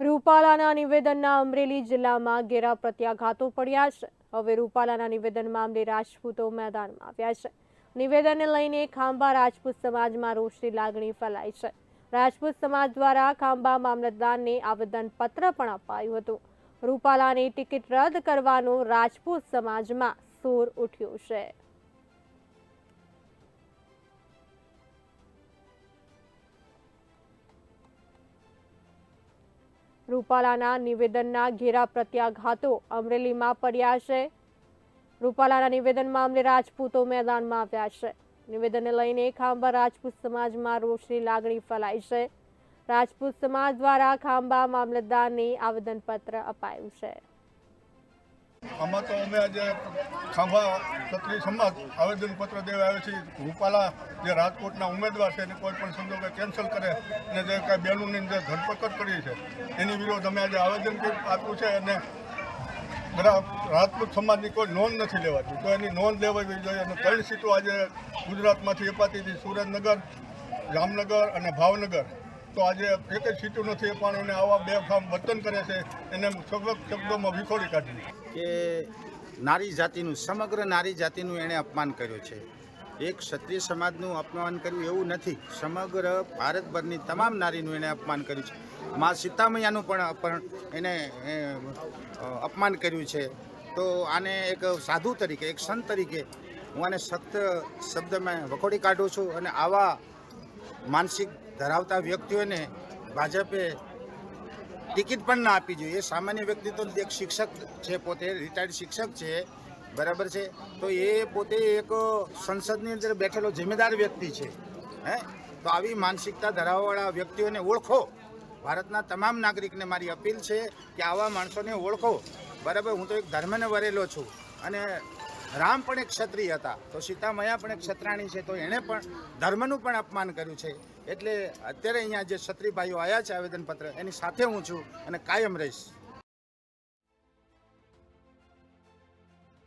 રૂપાલાના નિવેદનના અમરેલી જિલ્લામાં ઘેરા પ્રત્યાઘાતો પડ્યા છે. હવે રૂપાલાના નિવેદન મામલે રાજપૂતો મેદાનમાં આવ્યા છે. નિવેદનને લઈને ખાંભા રાજપૂત સમાજમાં રોષની લાગણી ફેલાઈ છે. રાજપૂત સમાજ દ્વારા ખાંભા મામલતદારને આવેદનપત્ર પણ અપાયું હતું. રૂપાલાની ટિકિટ રદ કરવાનો રાજપૂત સમાજમાં સૂર ઉઠ્યો છે. રૂપાલાના નિવેદનના ઘેરા પ્રત્યાઘાતો અમરેલીમાં પડ્યા છે. રૂપાલાના નિવેદન મામલે રાજપૂતો મેદાનમાં આવ્યા છે. નિવેદનને લઈને ખાંભા રાજપૂત સમાજમાં રોષની લાગણી ફેલાઈ છે. રાજપૂત સમાજ દ્વારા ખાંભા મામલતદારને આવેદનપત્ર અપાયું છે. આમાં તો અમે આજે ખાંભા ક્ષત્રિય સમાજ આવેદનપત્ર દેવા આવ્યા છે. રૂપાલા જે રાજકોટના ઉમેદવાર છે, એને કોઈ પણ સંજોગે કેન્સલ કરે અને જે કાંઈ બહેનોની જે ધરપકડ કરી છે, એની વિરોધ અમે આજે આવેદન આપ્યું છે અને રાજપૂત સમાજની કોઈ નોંધ નથી લેવાતી. તો એની નોંધ લેવાવી જોઈએ અને ત્રણ સીટો આજે ગુજરાતમાંથી અપાતી હતી. સુરેન્દ્રનગર, જામનગર અને ભાવનગર. તો આજે એક જ સીટો નથી અપાણી અને આવા બે ફામ વર્તન કરે છે, એને સખત શબ્દોમાં વિખોડી કાઢી. કે નારી જાતિનું, સમગ્ર નારી જાતિનું એણે અપમાન કર્યું છે. એક ક્ષત્રિય સમાજનું અપમાન કર્યું એવું નથી. સમગ્ર ભારતભરની તમામ નારીનું એણે અપમાન કર્યું છે. મા સીતામૈયાનું પણ અપહરણ, એને અપમાન કર્યું છે. તો આને એક સાધુ તરીકે, એક સંત તરીકે હું આને સખ્ત શબ્દમાં વખોડી કાઢું છું અને આવા માનસિક ધરાવતા વ્યક્તિઓને ભાજપે ટિકિટ પણ ના આપવી જોઈએ. સામાન્ય વ્યક્તિ તો એક શિક્ષક છે પોતે રિટાયર્ડ શિક્ષક છે, બરાબર છે? તો એ પોતે એક સંસદની અંદર બેઠેલો જિમ્મેદાર વ્યક્તિ છે, હે? તો આવી માનસિકતા ધરાવવાવાળા વ્યક્તિઓને ઓળખો. ભારતના તમામ નાગરિકને મારી અપીલ છે કે આવા માણસોને ઓળખો. બરાબર? હું તો એક ધર્મને વરેલો છું. અને રામ પણ એક ક્ષત્રિય હતા, તો સીતામયા પણ એક ક્ષત્રાણી છે, તો એણે પણ ધર્મનું પણ અપમાન કર્યું છે. એટલે અત્યારે અહીંયા જે ક્ષત્રિય આવ્યા છે આવેદનપત્ર, એની સાથે હું છું અને કાયમ રહીશ.